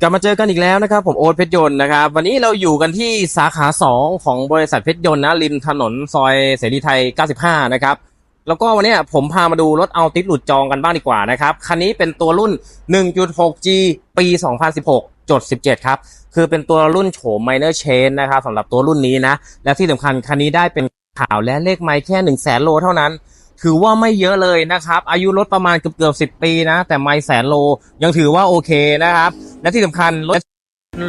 กลับมาเจอกันอีกแล้วนะครับ ผมโอ๊ตเพชรยนต์นะครับ วันนี้เราอยู่กันที่สาขา 2 ของบริษัทเพชรยนต์นะริมถนนซอยเสรีไทย 95 นะครับ แล้วก็วันนี้ผมพามาดูรถเอาติดหลุดจองกันบ้างดีกว่านะครับ คันนี้เป็นตัวรุ่น 1.6G ปี 2016จด17 ครับ คือเป็นตัวรุ่นโฉม minor chain นะครับสำหรับตัวรุ่นนี้นะ และที่สำคัญคันนี้ได้เป็นข่าวและเลขไมล์แค่ 1 0 0 0 0แสนโลเท่านั้นถือว่าไม่เยอะเลยนะครับ อายุรถประมาณเกือบเกือบสิบปีนะ แต่ไม่แสนโลยังถือว่าโอเคนะครับ และที่สำคัญรถ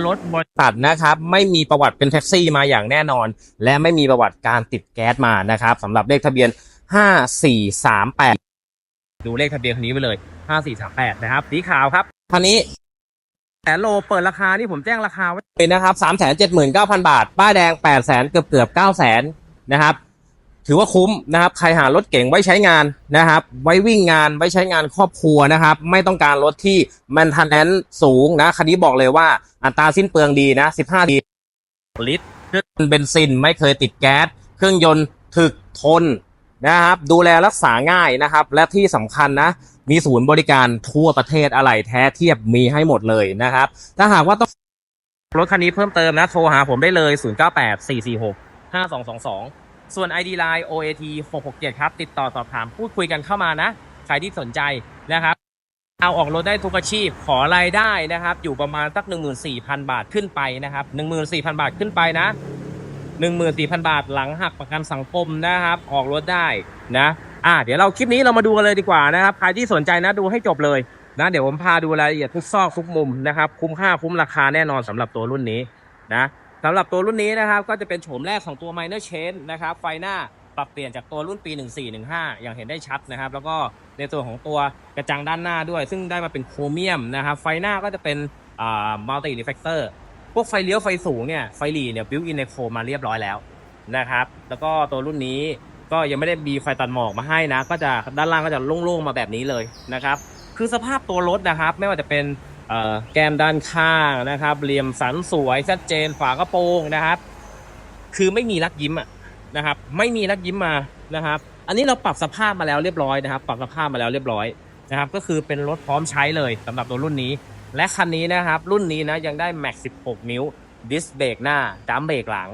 รถบริษัทนะครับ ไม่มีประวัติเป็นแท็กซี่มาอย่างแน่นอน และไม่มีประวัติการติดแก๊สมานะครับสำหรับเลขทะเบียน 5438 ดูเลขทะเบียนคันนี้ไปเลย 5438 นะครับ สีขาวครับคันนี้แสนโลเปิดราคานี่ผมแจ้งราคาไว้เลยนะครับ 379,000 บาท ป้ายแดง 800,000เกือบเกือบ900,000นะครับ ถือว่าคุ้มนะครับ ใครหารถเก่งไว้ใช้งานนะครับ ไว้วิ่งงานไว้ใช้งานครอบครัวนะครับ ไม่ต้องการรถที่มันทันแอนสูงนะคันนี้บอกเลยว่าอัตราสิ้นเปลืองดีนะ 15 ดีลิตรเครื่องเบนซินไม่เคยติดแก๊ส เครื่องยนต์ถึกทนนะครับ ดูแลรักษาง่ายนะครับ และที่สำคัญนะ มีศูนย์บริการทั่วประเทศอะไรแท้เทียบมีให้หมดเลยนะครับ ถ้าหากว่าต้องรถคันนี้เพิ่มเติมนะ โทรหาผมได้เลย 098 446 5222 ส่วน ID Line OAT 667 ครับ ติดต่อสอบถามพูดคุยกันเข้ามานะ ใครที่สนใจนะครับ เอาออกรถได้ทุกอาชีพขอรายได้นะครับ อยู่ประมาณสัก 14,000 บาทขึ้นไปนะครับ 14,000 บาทขึ้นไปนะ 14,000 บาทหลังหักประกันสังคมนะครับ ออกรถได้นะอ่าเดี๋ยวเราคลิปนี้เรามาดูกันเลยดีกว่านะครับ ใครที่สนใจนะดูให้จบเลยนะ เดี๋ยวผมพาดูรายละเอียดทุกซอกทุกมุมนะครับ คุ้มค่าคุ้มราคาแน่นอนสำหรับตัวรุ่นนี้นะ สำหรับตัวรุ่นนี้นะครับก็จะเป็นโฉมแรกของตัว Minor Chain นะครับไฟหน้าปรับเปลี่ยนจากตัวรุ่นปี 1415 อย่างเห็นได้ชัดนะครับ แล้วก็ในส่วนของตัวกระจังด้านหน้าด้วย ซึ่งได้มาเป็นโครเมียมนะครับ ไฟหน้าก็จะเป็นอ่า multi reflector พวกไฟเลี้ยวไฟสูงเนี่ยไฟหลีเนี่ย built in ในโครมาเรียบร้อยแล้วนะครับ แล้วก็ตัวรุ่นนี้ก็ยังไม่ได้มีไฟตัดหมอกมาให้นะ ก็จะด้านล่างก็จะโล่งๆมาแบบนี้เลยนะครับ คือสภาพตัวรถนะครับ ไม่ว่าจะเป็น แก้มด้านข้างนะครับ เหลี่ยมสันสวยชัดเจนฝากระโปรงนะครับ คือไม่มีรักยิ้มอะนะครับ ไม่มีรักยิ้มมานะครับ อันนี้เราปรับสภาพมาแล้วเรียบร้อยนะครับ ปรับสภาพมาแล้วเรียบร้อยนะครับ ก็คือเป็นรถพร้อมใช้เลยสำหรับตัวรุ่นนี้ และคันนี้นะครับ รุ่นนี้นะยังได้ Max 16 นิ้วดิสเบรกหน้าดัมเบรกหลัง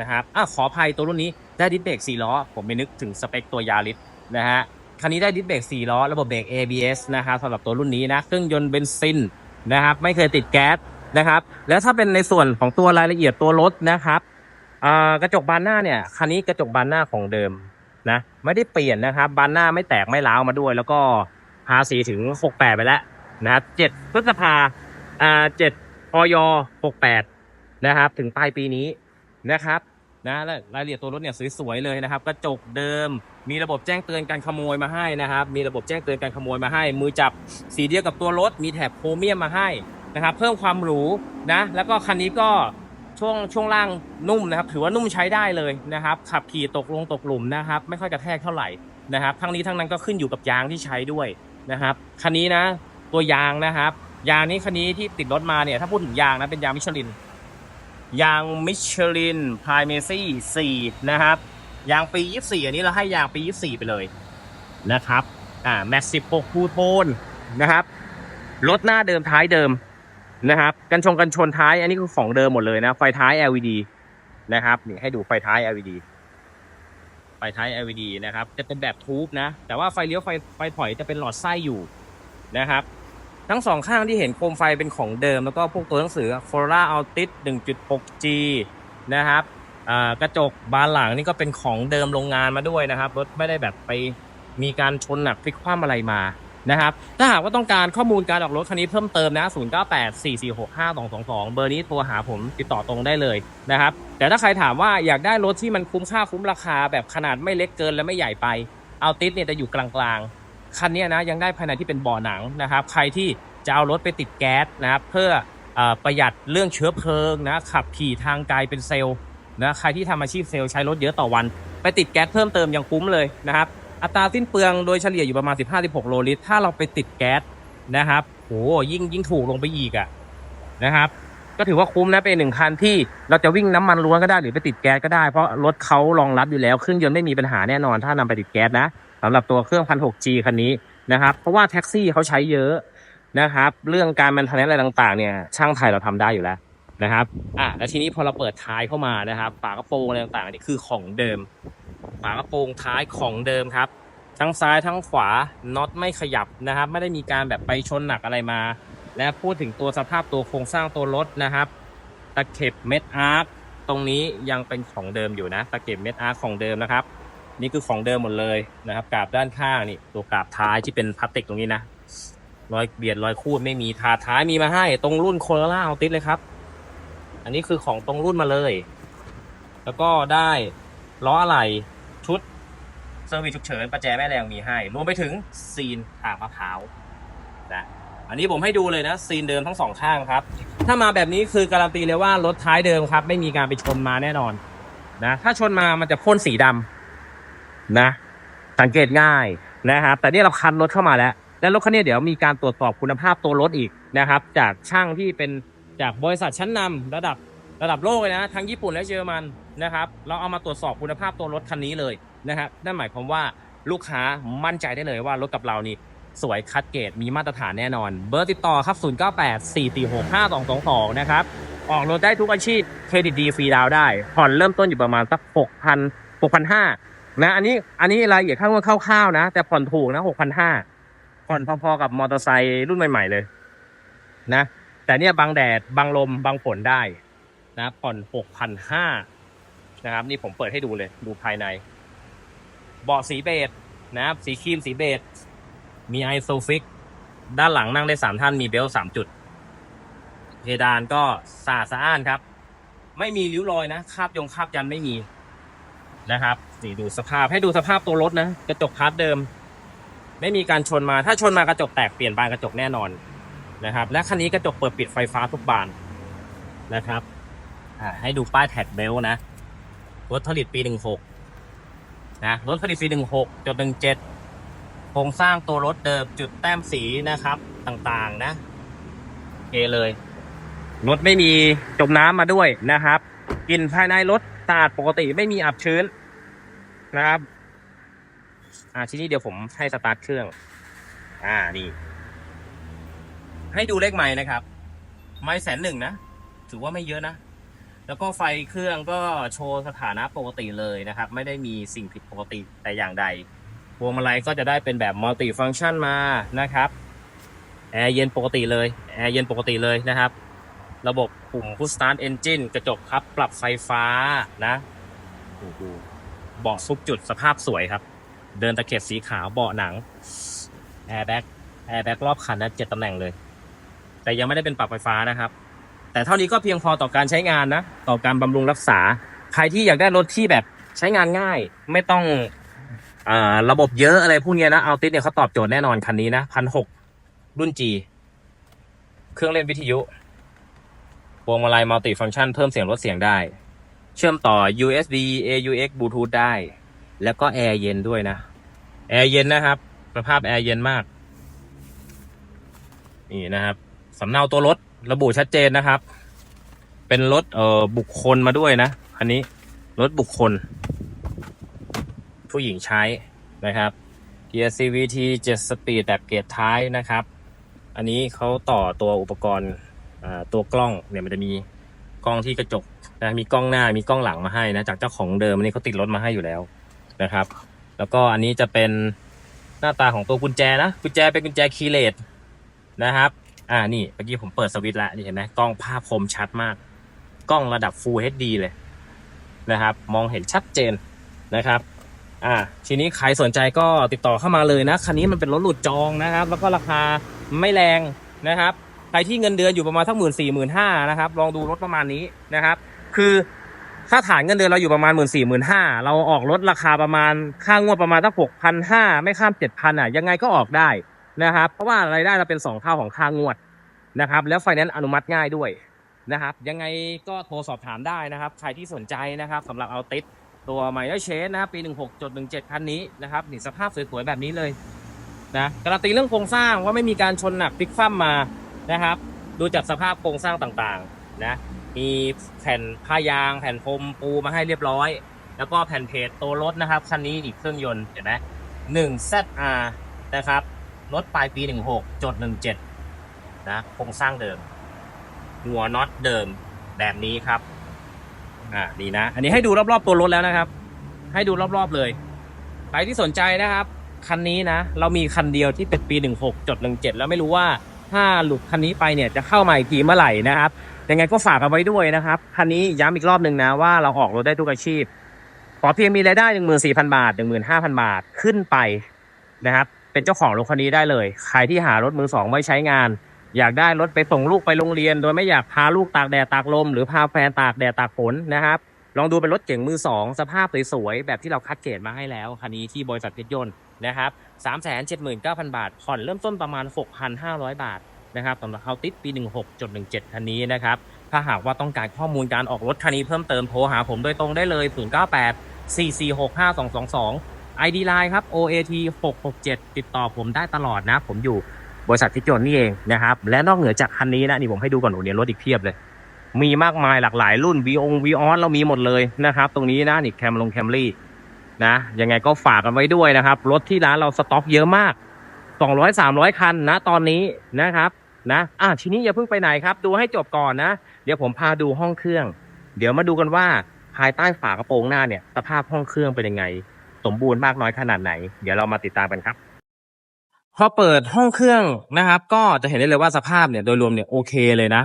นะครับอะขออภัยตัวรุ่นนี้ได้ดิสเบรก4ล้อ ผมไม่นึกถึงสเปคตัวยาริสนะฮะคันนี้ได้ดิสเบรก4ล้อ ระบบเบรก ABS นะครับสำหรับตัวรุ่นนี้นะ เครื่องยนต์เบนซิน นะครับ ไม่เคยติดแก๊สนะครับ แล้วถ้าเป็นในส่วนของตัวรายละเอียดตัวรถนะครับกระจกบานหน้าเนี่ยคันนี้กระจกบานหน้าของเดิมนะไม่ได้เปลี่ยนนะครับ บานหน้าไม่แตกไม่ร้าวมาด้วย แล้วก็ภาษีถึง 68 ไปแล้วนะครับ7พฤษภาอ่า7ออย68 นะครับ ถึงปลายปีนี้นะครับ นะและรายละเอียดตัวรถเนี่ยสวยๆเลยนะครับกระจกเดิม มีระบบแจ้งเตือนการขโมยมาให้นะครับ มีระบบแจ้งเตือนการขโมยมาให้ มือจับสีเดียวกับตัวรถ มีแถบโครเมียมมาให้นะครับ เพิ่มความหรูนะ แล้วก็คันนี้ก็ช่วงช่วงล่างนุ่มนะครับถือว่านุ่มใช้ได้เลยนะครับ ขับขี่ตกลงตกหลุมนะครับ ไม่ค่อยกระแทกเท่าไหร่นะครับ ทั้งนี้ทั้งนั้นก็ขึ้นอยู่กับยางที่ใช้ด้วยนะครับคันนี้นะ ตัวยางนะครับ ยางนี้คันนี้ที่ติดรถมาเนี่ยถ้าพูดถึงยางนะเป็นยางมิชลิน ยางมิชลินพายเมซี่4นะครับยางปี 24 อันนี้เราให้ยางปี 24 ไปเลยนะครับอ่าแม็กซิโปคูโทนนะครับรถหน้าเดิมท้ายเดิมนะครับ กันชงกันชนท้ายอันนี้คือของเดิมหมดเลยนะ ไฟท้าย LED นะครับนี่ให้ดูไฟท้าย LED ไฟท้าย LED นะครับ จะเป็นแบบทูบนะ แต่ว่าไฟเลี้ยวไฟไฟถอยจะเป็นหลอดไส้อยู่นะครับ ทั้งสองข้างที่เห็นโคมไฟเป็นของเดิม แล้วก็พวกตัวหนังสือ f o r a Altis 1.6G นะครับกระจกบานหลังนี่ก็เป็นของเดิมโรงงานมาด้วยนะครับ รถไม่ได้แบบไปมีการชนหนักพลิกคว่ำอะไรมานะครับ ถ้าหากว่าต้องการข้อมูลการออกรถคันนี้เพิ่มเติมนะ 0984465222 เบอร์นี้โทรหาผมติดต่อตรงได้เลยนะครับ แต่ถ้าใครถามว่าอยากได้รถที่มันคุ้มค่าคุ้มราคาแบบขนาดไม่เล็กเกินและไม่ใหญ่ไปเอาติสเนี่ยจะอยู่กลางๆ คันนี้นะยังได้ภายในที่เป็นบ่อหนังนะครับ ใครที่จะเอารถไปติดแก๊สนะครับเพื่ออประหยัดเรื่องเชื้อเพลิงนะขับขี่ทางไกลเป็นเซลล์นะใครที่ทำอาชีพเซลล์ใช้รถเยอะต่อวัน ไปติดแก๊สเพิ่มเติมยังคุ้มเลยนะครับอัตราสิ้นเปลืองโดยเฉลี่ยอยู่ประมาณ 15-16 โลลิตร ถ้าเราไปติดแก๊สนะครับโหยิ่งยิ่งถูกลงไปอีกอะนะครับก็ถือว่าคุ้มนะเป็นหนึ่งคันที่เราจะวิ่งน้ำมันล้วนก็ได้หรือไปติดแก๊สก็ได้เพราะรถเขารองรับอยู่แล้วเครื่องยนต์ไม่มีปัญหาแน่นอนถ้านำไปติดแก๊สนะ สำหรับตัวเครื่อง 1,600G คันนี้นะครับ เพราะว่าแท็กซี่เขาใช้เยอะนะครับ เรื่องการมันทนอะไรต่างๆเนี่ยช่างไทยเราทำได้อยู่แล้วนะครับอะแล้วทีนี้พอเราเปิดท้ายเข้ามานะครับฝากระโปรงอะไรต่างๆนี่คือของเดิม ฝากระโปรงท้ายของเดิมครับ ทั้งซ้ายทั้งขวาน็อตไม่ขยับนะครับ ไม่ได้มีการแบบไปชนหนักอะไรมา และพูดถึงตัวสภาพตัวโครงสร้างตัวรถนะครับตะเข็บเม็ดอาร์ตรงนี้ยังเป็นของเดิมอยู่นะตะเข็บเม็ดอาร์คของเดิมนะครับ นี่คือของเดิมหมดเลยนะครับกราบด้านข้างนี่ตัวกราบท้ายที่เป็นพลาสติกตรงนี้นะรอยเบียดรอยคูดไม่มีทาท้ายมีมาให้ ตรงรุ่นโคโรล่าเอาติดเลยครับ อันนี้คือของตรงรุ่นมาเลย แล้วก็ได้ล้ออะไหล่ชุดเซอร์วิสฉุกเฉินประแจแม่แรงมีให้ รวมไปถึงซีนทางมะพร้าวนะอันนี้ผมให้ดูเลยนะ ซีนเดิมทั้งสองข้างครับ ถ้ามาแบบนี้คือการันตีเลยว่ารถท้ายเดิมครับ ไม่มีการไปชนมาแน่นอนนะถ้าชนมามันจะพ่นสีดำ นะ สังเกตง่ายนะครับ แต่นี่เราคันรถเข้ามาแล้ว และรถคันนี้เดี๋ยวมีการตรวจสอบคุณภาพตัวรถอีกนะครับ จากช่างที่เป็นจากบริษัทชั้นนำระดับระดับโลกเลยนะทั้งญี่ปุ่นและเยอรมันนะครับ เราเอามาตรวจสอบคุณภาพตัวรถคันนี้เลยนะครับนั่นหมายความว่าลูกค้ามั่นใจได้เลยว่ารถกับเรานี่สวยคัดเกรดมีมาตรฐานแน่นอน เบอร์ติดต่อครับ 0984465222 นะครับ ออกรถได้ทุกอาชีพเครดิตดีฟรีดาวได้ ผ่อนเริ่มต้นอยู่ประมาณสัก 6,000 6,500 นะอันนี้อันนี้รายละเอียดข้างว่าคร่าวๆนะ แต่ผ่อนถูกนะ6,500ผ่อนพอๆกับมอเตอร์ไซค์รุ่นใหม่ ๆเลย นะ แต่เนี่ยบังแดดบังลมบังฝนได้นะผ่อน6,500นห้านะครับ นี่ผมเปิดให้ดูเลยดูภายใน เบาะสีเบจนะครับ สีครีมสีเบจมีไอโซฟิก ด้านหลังนั่งได้สามท่านมีเบลต์สามจุด เพดานก็สะอาดสะอ้านครับ ไม่มีริ้วรอยนะคาบยงคาบยันไม่มี นะครับนี่ดูสภาพให้ดูสภาพตัวรถนะ กระจกพาร์ทเดิม ไม่มีการชนมาถ้าชนมากระจกแตกเปลี่ยนบานกระจกแน่นอนนะครับ และคันนี้กระจกเปิดปิดไฟฟ้าทุกบานนะครับให้ดูป้ายแท็กเบลต์นะ รถผลิตปีหนึ่งหกนะรถผลิตปีหนึ่งหกจุดหนึ่งเจ็ดโครงสร้างตัวรถเดิมจุดแต้มสีนะครับต่างๆนะโอเคเลย รถไม่มีจมน้ำมาด้วยนะครับกลิ่นภายในรถ สะอาดปกติไม่มีอับชื้นนะครับ อ่าทีนี้เดี๋ยวผมให้สตาร์ทเครื่อง อ่านี่ ให้ดูเลขไม้นะครับ ไม้แสนหนึ่งนะ ถือว่าไม่เยอะนะ แล้วก็ไฟเครื่องก็โชว์สถานะปกติเลยนะครับ ไม่ได้มีสิ่งผิดปกติแต่อย่างใดพวงมาลัยก็จะได้เป็นแบบมัลติฟัง c t ชันมานะครับ แอร์เย็นปกติเลย แอร์เย็นปกติเลยนะครับ ระบบปุ่ม Push Start Engine กระจกพับปรับไฟฟ้านะเบาะซุปจุดสภาพสวยครับ เดินตะเข็บสีขาวเบาะหนังแอร์แบ็กแอร์แบ็กรอบคันนะเจ็ดตำแหน่งเลย แต่ยังไม่ได้เป็นปรับไฟฟ้านะครับ แต่เท่านี้ก็เพียงพอต่อการใช้งานนะ ต่อการบำรุงรักษา ใครที่อยากได้รถที่แบบใช้งานง่าย ไม่ต้องอระบบเยอะอะไรพวกนี้นะเอาติสเนี่ยเขาตอบโจทย์แน่นอนคันนี้นะพันหกรุ่น G เครื่องเล่นวิทยุ พวงมาลัยมัลติฟัง c t ชันเพิ่มเสียงลดเสียงได้ เชื่อมต่อ USB AUX Bluetooth ได้ แล้วก็แอร์เย็นด้วยนะ แอร์เย็นนะครับ สภาพแอร์เย็นมาก นี่นะครับสำเนาตัวรถระบุชัดเจนนะครับ เป็นรถเอ่อบุคคลมาด้วยนะคันนี้รถบุคคล ผู้หญิงใช้นะครับเกียร์ CVT 7 Speed แบบเกียร์ท้ายนะครับ อันนี้เขาต่อตัวอุปกรณ์ ตัวกล้องเนี่ยมันจะมีกล้องที่กระจกนะมีกล้องหน้ามีกล้องหลังมาให้นะจากเจ้าของเดิมอันนี้เขาติดรถมาให้อยู่แล้วนะครับ แล้วก็อันนี้จะเป็นหน้าตาของตัวกุญแจนะกุญแจเป็นกุญแจคีเลสนะครับ อ่านี่เมื่อกี้ผมเปิดสวิตช์แล้วนี่เห็นไหมกล้องภาพคมชัดมาก กล้องระดับ Full HD เลยนะครับ มองเห็นชัดเจนนะครับ อ่า ทีนี้ใครสนใจก็ติดต่อเข้ามาเลยนะ คันนี้มันเป็นรถหลุดจองนะครับ แล้วก็ราคาไม่แรงนะครับ ใครที่เงินเดือนอยู่ประมาณทั้งหมื่นสี่หมื่นห้านะครับ ลองดูรถประมาณนี้นะครับ คือถ้าฐานเงินเดือนเราอยู่ประมาณหมื่นสี่หมื่นห้าเราออกรถราคาประมาณค่างวดประมาณตั้งหกพันห้าไม่ข้ามเจ็ดพันอะยังไงก็ออกได้นะครับ เพราะว่ารายได้เราเป็นสองเท่าของค่างวดนะครับ แล้วไฟแนนซ์อนุมัติง่ายด้วยนะครับ ยังไงก็โทรสอบถามได้นะครับ ใครที่สนใจนะครับสำหรับเอาติดตัวไมเ r อร์เชสนะครับปี 16.17 คันนี้นะครับนี่สภาพสวยๆแบบนี้เลยนะการันตีเรื่องโครงสร้างว่าไม่มีการชนหนักพลิกคว่ำมา นะครับ ดูจากสภาพโครงสร้างต่างๆนะมีแผ่นผ้ายาง แผ่นพรมปูมาให้เรียบร้อย แล้วก็แผ่นเพจตัวรถนะครับคันนี้อีกเครื่องยนต์เห็นไหม1 ZR นะครับรถปลายปี 16.17นะโครงสร้างเดิม หัวน็อตเดิมแบบนี้ครับอ่าดีนะ อันนี้ให้ดูรอบๆตัวรถแล้วนะครับ ให้ดูรอบๆเลยใครที่สนใจนะครับ คันนี้นะ เรามีคันเดียวที่เป็นปี 16จด17แล้วไม่รู้ว่า ถ้าหลุดคันนี้ไปเนี่ยจะเข้ามาอีกทีเมื่อไหร่นะครับ ยังไงก็ฝากเอาไว้ด้วยนะครับ คันนี้ย้ำอีกรอบหนึ่งนะว่าเราออกรถได้ทุกอาชีพ ขอเพียงมีรายได้ 14,000 บาท 15,000 บาทขึ้นไปนะครับ เป็นเจ้าของรถคันนี้ได้เลย ใครที่หารถมือสองไว้ใช้งาน อยากได้รถไปส่งลูกไปโรงเรียน โดยไม่อยากพาลูกตากแดดตากลม หรือพาแฟนตากแดดตากฝนนะครับลองดูเป็นรถเก๋งมือสองสภาพสวยๆแบบที่เราคัดเกรดมาให้แล้วคันนี้ที่บริษัทเพชรยนต์ นะครับ379,000บาท ผ่อนเริ่มต้นประมาณ 6,500 บาทนะครับสำหรับเขาติดปี 16.17 คันนี้นะครับ ถ้าหากว่าต้องการข้อมูลการออกรถคันนี้เพิ่มเติมโทรหาผมโดยตรงได้เลย 098 4465222 ID Line ครับ OAT 667 ติดต่อผมได้ตลอดนะ ผมอยู่บริษัทพิจนนี่เองนะครับ และนอกเหนือจากคันนี้นะนี่ผมให้ดูก่อนโอ้เนี่ยรถอีกเพียบเลย มีมากมายหลากหลายรุ่น v ีองวีออสเรามีหมดเลยนะครับ ตรงนี้นะนี่แคมลงแคมรี่ นะยังไงก็ฝากกันไว้ด้วยนะครับ รถที่ร้านเราสต็อกเยอะมาก 200 300 คันนะตอนนี้นะครับนะอะทีนี้อย่าเพิ่งไปไหนครับ ดูให้จบก่อนนะ เดี๋ยวผมพาดูห้องเครื่อง เดี๋ยวมาดูกันว่าภายใต้ฝากระโปรงหน้าเนี่ย สภาพห้องเครื่องเป็นยังไง สมบูรณ์มากน้อยขนาดไหน เดี๋ยวเรามาติดตามกันครับพอเปิดห้องเครื่องนะครับ ก็จะเห็นได้เลยว่าสภาพเนี่ยโดยรวมเนี่ยโอเคเลยนะ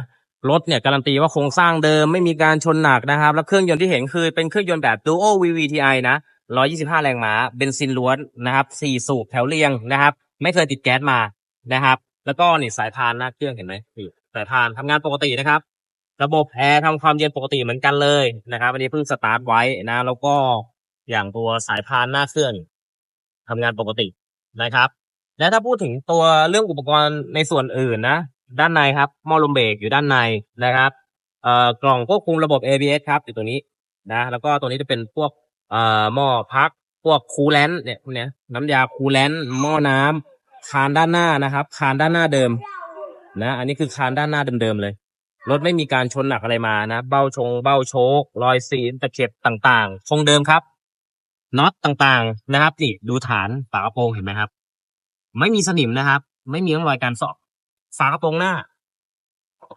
รถเนี่ยการันตีว่าโครงสร้างเดิมไม่มีการชนหนักนะครับ แล้วเครื่องยนต์ที่เห็นคือเป็นเครื่องยนต์แบบ Duo VVTi นะ 125 แรงม้าเบนซินล้วนนะครับ4สูบแถวเรียงนะครับ ไม่เคยติดแก๊สมานะครับ แล้วก็นี่สายพานหน้าเครื่องเห็นไหมสายพานทำงานปกตินะครับ ระบบแอร์ทำความเย็นปกติเหมือนกันเลยนะครับอันนี้เพิ่งสตาร์ทไว้นะ แล้วก็อย่างตัวสายพานหน้าเครื่องทำงานปกตินะครับ และถ้าพูดถึงตัวเรื่องอุปกรณ์ในส่วนอื่นนะ ด้านในครับหม้อลมเบรกอยู่ด้านในนะครับเอ่อกล่องควบคุมระบบ ABS ครับอยู่ตัวนี้นะ แล้วก็ตัวนี้จะเป็นพวก อ่อหม้อพัก พวกคูลแลนต์เนี่ยพวกเนี้ยน้ำยาคูลแลนต์หม้อน้ำคานด้านหน้านะครับ คานด้านหน้าเดิม นะ อันนี้คือคานด้านหน้าเดิมๆเลยรถไม่มีการชนหนักอะไรมานะ เบ้าชง เบ้าโชกรอยซีนตะเข็บต่างๆคงเดิมครับน็อตต่างๆนะครับ นี่ดูฐานฝากระโปรงเห็นไหมครับ ไม่มีสนิมนะครับ ไม่มีร่องรอยการเสอบฝากระโปรงหน้า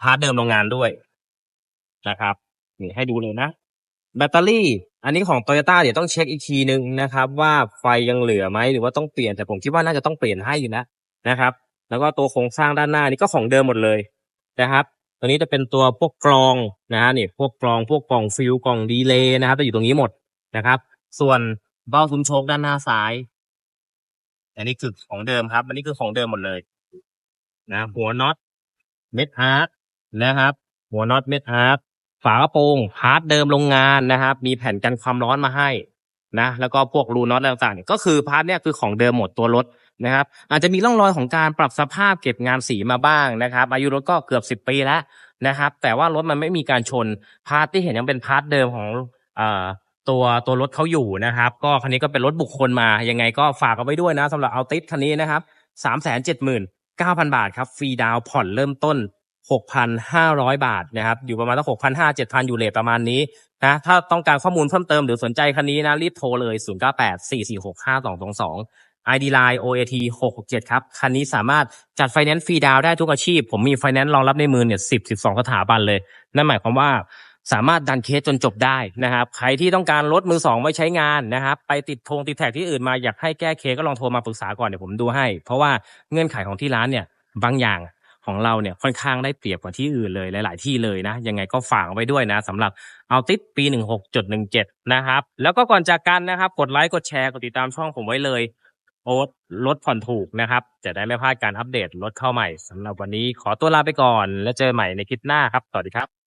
พาร์ทเดิมโรงงานด้วยนะครับ นี่ให้ดูเลยนะ แบตเตอรี่ อันนี้ของโตโยต้าเดี๋ยวต้องเช็คอีกทีนึงนะครับ ว่าไฟยังเหลือไหมหรือว่าต้องเปลี่ยนแต่ผมคิดว่าน่าจะต้องเปลี่ยนให้อยู่นะนะครับ แล้วก็ตัวโครงสร้างด้านหน้านี่ก็ของเดิมหมดเลยนะครับตัวนี้จะเป็นตัวพวกกรองนะฮะนี่พวกกรองพวกกล่องฟิวกล่องดีเลย์นะครับจะอยู่ตรงนี้หมดนะครับ ส่วนเบ้าซุ้มโชคด้านหน้าซ้ายอันนี้คือของเดิมครับ อันนี้คือของเดิมหมดเลย นะ หัวน็อตเม็ดอาร์ตนะครับ หัวน็อตเม็ดอาร์ต ฝากระโปรงพาร์ทเดิมโรงงานนะครับ มีแผ่นกันความร้อนมาให้นะแล้วก็พวกรูน็อตต่างๆเนี่ยก็คือพาร์ทเนี่ยคือของเดิมหมดตัวรถนะครับอาจจะมีร่องรอยของการปรับสภาพเก็บงานสีมาบ้างนะครับอายุรถก็เกือบสิบปีแล้วนะครับ แต่ว่ารถมันไม่มีการชนพาร์ทที่เห็นยังเป็นพาร์ทเดิมของเอ่อตัวตัวรถเขาอยู่นะครับ ก็คันนี้ก็เป็นรถบุคคลมายังไงก็ฝากเอาไว้ด้วยนะสำหรับเอาติสคันนี้นะครับสามแสนเจ็ดหมื่นเก้าพันบาทครับฟรีดาวน์ผ่อนเริ่มต้น หกพันห้าร้อยบาทนะครับ อยู่ประมาณตั้งหกพันห้าเจ็ดพันอยู่เลทประมาณนี้นะถ้าต้องการข้อมูลเพิ่มเติมหรือสนใจคันนี้นะ รีบโทรเลยศูนย์เก้าแปดสี่สี่หกห้าสองสอง ID Line OAT 667 ครับ คันนี้สามารถจัดไฟแนนซ์ฟรีดาวน์ได้ทุกอาชีพ ผมมีไฟแนนซ์รองรับในมือเนี่ย10 12สถาบันเลย นั่นหมายความว่าสามารถดันเคสจนจบได้นะครับ ใครที่ต้องการรถมือสองไว้ใช้งานนะครับ ไปติดทงติดแท็กที่อื่นมาอยากให้แก้เคสก็ลองโทรมาปรึกษาก่อนเดี๋ยวผมดูให้ เพราะว่าเงื่อนไขของที่ร้านเนี่ยบางอย่าง ของเราเนี่ยค่อนข้างได้เปรียบกว่าที่อื่นเลยหลาย ๆ ที่เลยนะ ยังไงก็ฝากไว้ด้วยนะสำหรับเอาติดปี 16.17 นะครับ แล้วก็ก่อนจากกันนะครับ กดไลค์กดแชร์กดติดตามช่องผมไว้เลยโอ๊ตลดผ่อนถูกนะครับ จะได้ไม่พลาดการอัปเดตรถเข้าใหม่สำหรับวันนี้ขอตัวลาไปก่อน แล้วเจอใหม่ในคลิปหน้าครับสวัสดีครับ